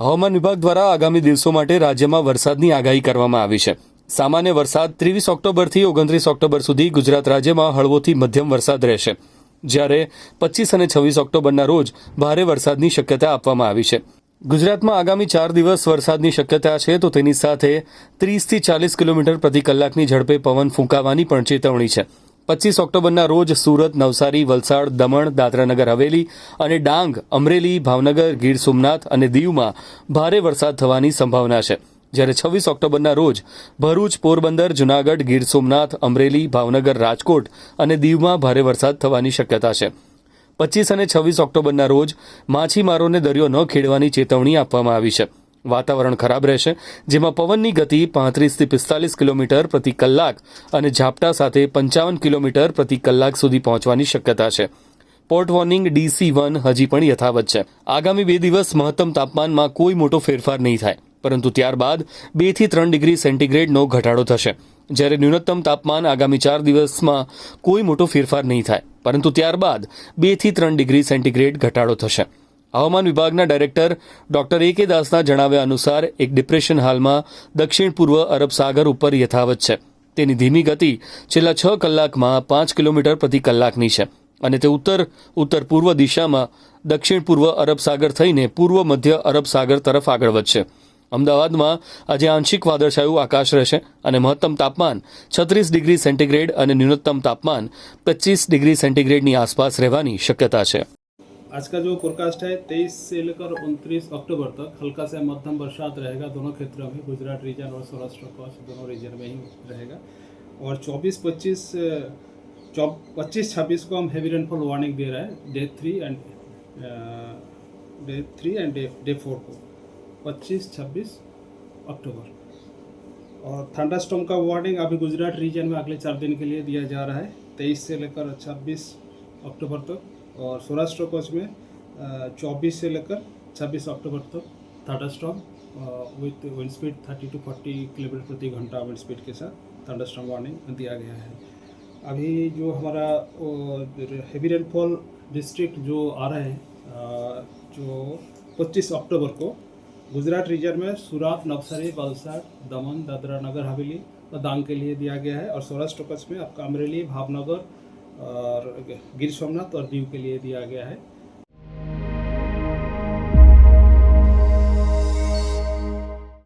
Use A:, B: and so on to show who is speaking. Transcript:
A: હવામાન વિભાગ દ્વારા આગામી દિવસો માટે રાજ્યમાં વરસાદની આગાહી કરવામાં આવી છે. સામાન્ય વરસાદ ત્રેવીસ ઓક્ટોબરથી ઓગણત્રીસ ઓક્ટોબર સુધી ગુજરાત રાજ્યમાં હળવોથી મધ્યમ વરસાદ રહેશે. જ્યારે પચીસ અને છવ્વીસ ઓક્ટોબરના રોજ ભારે વરસાદની શક્યતા આપવામાં આવી છે. ગુજરાતમાં આગામી ચાર દિવસ વરસાદની શક્યતા છે તો તેની સાથે ત્રીસથી ચાલીસ કિલોમીટર પ્રતિ કલાકની ઝડપે પવન ફૂંકાવાની પણ ચેતવણી છે. પચીસ ઓક્ટોબરના રોજ સુરત, નવસારી, વલસાડ, દમણ, દાદરાનગર, હવેલી અને ડાંગ, અમરેલી, ભાવનગર, ગીર સોમનાથ અને દીવમાં ભારે વરસાદ થવાની સંભાવના છે. જ્યારે છવ્વીસ ઓક્ટોબરના રોજ ભરૂચ, પોરબંદર, જુનાગઢ, ગીર સોમનાથ, અમરેલી, ભાવનગર, રાજકોટ અને દીવમાં ભારે વરસાદ થવાની શક્યતા છે. પચીસ અને છવ્વીસ ઓક્ટોબરના રોજ માછીમારોને દરિયો ન ખેડવાની ચેતવણી આપવામાં આવી છે. વાતાવરણ ખરાબ રહેશે, જેમાં પવનની ગતિ પાંત્રીસથી પિસ્તાલીસ કિલોમીટર પ્રતિ કલાક અને ઝાપટા સાથે પંચાવન કિલોમીટર પ્રતિ કલાક સુધી પહોંચવાની શક્યતા છે. પોર્ટ વોર્નિંગ ડીસી વન હજી પણ યથાવત છે. આગામી બે દિવસ મહત્તમ તાપમાનમાં કોઈ મોટો ફેરફાર નહીં થાય, પરંતુ ત્યારબાદ બેથી ત્રણ ડિગ્રી સેન્ટીગ્રેડનો ઘટાડો થશે. જ્યારે ન્યૂનતમ તાપમાન આગામી ચાર દિવસમાં કોઈ મોટો ફેરફાર નહીં થાય, પરંતુ ત્યારબાદ બેથી ત્રણ ડિગ્રી સેન્ટીગ્રેડ ઘટાડો થશે. હવામાન વિભાગના ડાયરેક્ટર ડોક્ટર એ કે દાસના જણાવ્યા અનુસાર એક ડિપ્રેશન હાલમાં દક્ષિણ પૂર્વ અરબ સાગર ઉપર યથાવત છે. તેની ધીમી ગતિ છેલ્લા છ કલાકમાં પાંચ કિલોમીટર પ્રતિ કલાકની છે અને તે ઉત્તર ઉત્તર પૂર્વ દિશામાં દક્ષિણ પૂર્વ અરબ સાગર થઈને પૂર્વ મધ્ય અરબ સાગર તરફ આગળ વધશે. અમદાવાદમાં આજે આંશિક વાદળછાયું આકાશ રહેશે અને મહત્તમ તાપમાન છત્રીસ ડિગ્રી સેન્ટીગ્રેડ અને ન્યૂનતમ તાપમાન પચીસ ડિગ્રી સેન્ટીગ્રેડની આસપાસ રહેવાની શક્યતા છે.
B: आज का जो फोरकास्ट है, तेईस से लेकर उनतीस अक्टूबर तक हल्का से मध्यम बरसात रहेगा। दोनों क्षेत्रों में, गुजरात रीजन और सौराष्ट्र कच्छ दोनों रीजन में ही रहेगा। और 24 25 पच्चीस, छब्बीस को हम हैवी रेनफॉल वार्निंग दे रहा है। Day three and day three and day day four को। पच्चीस, छब्बीस अक्टूबर। और थंडरस्टॉर्म का वार्निंग अभी गुजरात रीजन में अगले चार दिन के लिए दिया जा रहा है। तेईस से लेकर छब्बीस अक्टूबर तक। और सौराष्ट्र कोच में चौबीस से लेकर छब्बीस अक्टूबर तक thunderstorm with wind speed thirty to forty kilometre प्रति घंटा विंड स्पीड के साथ थंडरस्टॉर्म वार्निंग दिया गया है। अभी जो हमारा हेवी रेनफॉल डिस्ट्रिक्ट जो आ रहे हैं जो 25 अक्टूबर को, गुजरात रीजन में सूरत नवसारी, वलसाड, दमन, दादरा नगर, हवेली और दांग के लिए दिया गया है और सौराष्ट्र कच्छ में आपका अमरेली भावनगर और गिर सोमनाथ और दीव के लिए दिया गया है